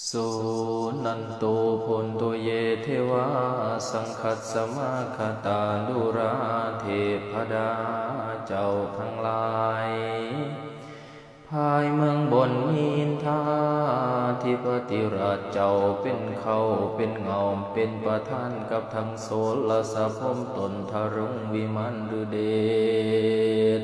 โสนันโตพลโตเยเทวาสังคัสสมาคตาดุราเทพดาเจ้าทั้งหลาย ภายเมืองบนนินทาที่ปฏิราชเจ้าเป็นเขาเป็นเงาเป็นประธานกับทั้งโสลสะพมตนทารุงวิมันดุเดช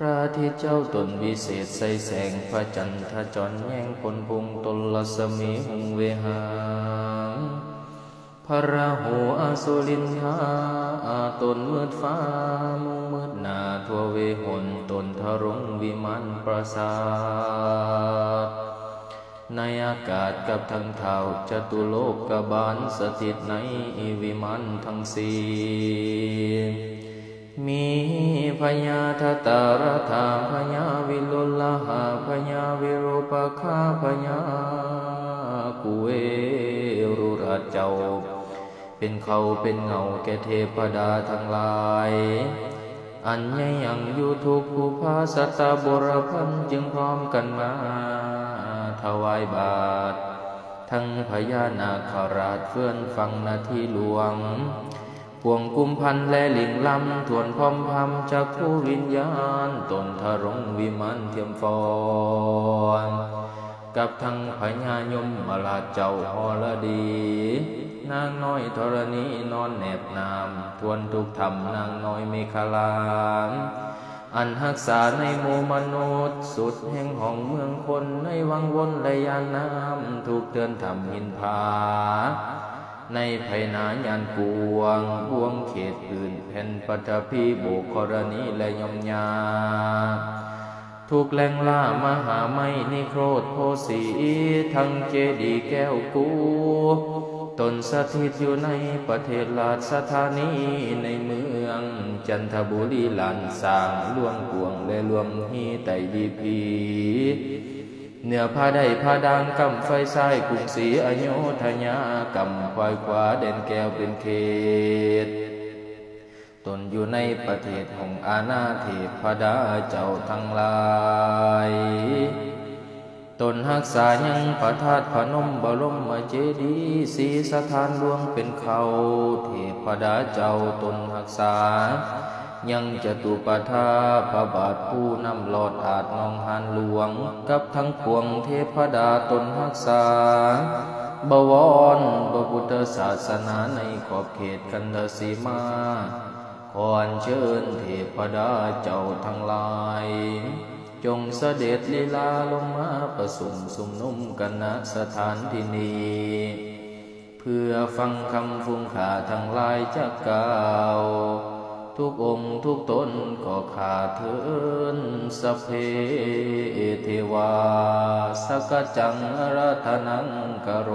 พระทิตย์เจ้าตนวิเศษใสแสงพระจันทร์จรแย่งพลพุงตนลสมีหงเวหางพระราหูอาสุลินทาอาตนมืดฟ้ามุงมืดนาทั่วเวหนตนทรงวิมานปราสาทในอากาศกับทั้งเท้าจตุโลกกบาลสถิตในวิมานทั้งสี่ มีพญาทตารธาพญาวิลุลหาพญาวิรูปคาพญากุเวรุราชเจ้า เป็นเขาเป็นเงาแก่เทพดาทั้งหลาย อันยังยังอยู่ทุกภูพาสัตตบรพันจึงพร้อมกันมาถวายบาท ทั้งพญานาคราชเฟื่อนฟังนาทีหลวง พวงกุมพันและลิงลำ ทวนพอมพำจากผู้วิญญาณ ตนทรงวิมานเทียมฟอนกับทั้งพญายมมาลาเจ้าอลดี นางน้อยธรณีนอนแนบนาม ทวนทุกธรรมนางน้อยเมฆลามอันหักษาในหมู่มนุษย์สุดแห่งห้องเมืองคนในวังวนและยานน้ำถูกเตือนทำหินผา ในไผนายานกวงบวงเขตอื่นแผ่นปัทภีโบกรณีและยมยาถูกแหล่งล่ามหาไม่นิโครธโพสีทั้งเจดีแก้วกูตนสถิตอยู่ในประเทศลาชสถานีในเมืองจันทบุรีหลานสางหลวงกวงและหลวงฮีไตดีพี เหนือผ้าได้ผ้าดังกำไฟใส้กรุงศรีอโยธยากำควายขวาเด่นแก้วเป็นเขตตนอยู่ในประเทศของอาณาเทพดาเจ้าทั้งหลายตนหักษายังประทาตพนมบรมเจดีสีสถานหลวงเป็นเขาเทพดาเจ้าตนหักษา ยังจะตุปทาพระบาทผู้นำหลอดอาจนองหานหลวง กับทั้งพวงเทพดาตนหักษา บวรพระพุทธศาสนาในขอบเขตกันดสีมาขออัญเชิญเทพดาเจ้าทั้งหลาย จงเสด็จลีลาลงมาประสุมสุมนุ่มกันณสถานที่นี้เพื่อฟังคำฟุ้งขาทั้งหลายจากกล่าว ทุกองค์ทุกตนก็ขาเทินสพเพเทวาสกจังรัตนังกโร